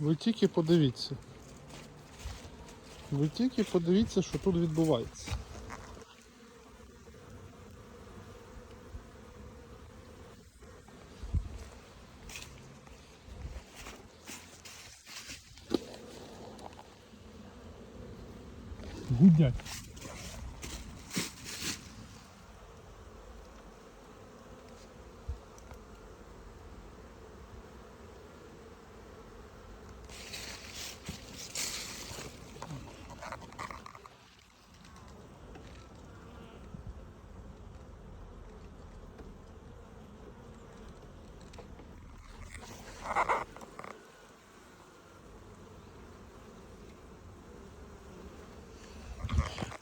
Ви тільки подивіться. Ви тільки подивіться, що тут відбувається. Гудять.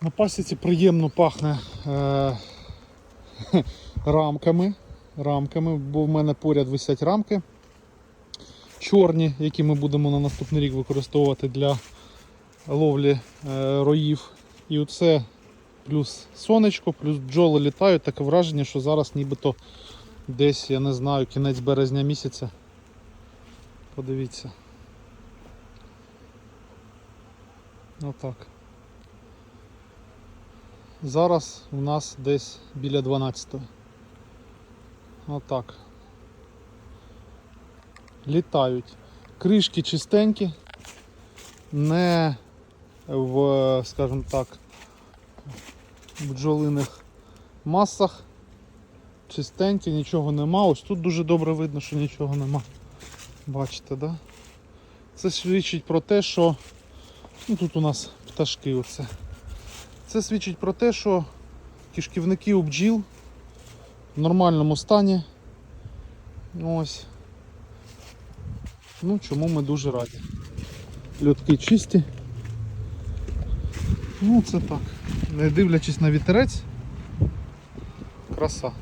На пасіці приємно пахне е, рамками, рамками, бо в мене поряд висять рамки чорні, які ми будемо на наступний рік використовувати для ловлі е, роїв. І оце плюс сонечко, плюс бджоли літають. Таке враження, що зараз нібито десь, я не знаю, кінець березня місяця. Подивіться. Отак. Зараз у нас десь біля 12. Отак. Літають. Кришки чистенькі, не в, скажімо так, бджолиних масах. Чистенькі, нічого нема. Ось тут дуже добре видно, що нічого нема. Бачите, да? Це свідчить про те, що ну, тут у нас пташки оце. Це свідчить про те, що кишківники у бджіл в нормальному стані. Ось. Ну, чому ми дуже раді. Льотки чисті. Ну, це так. Не дивлячись на вітерець. Краса.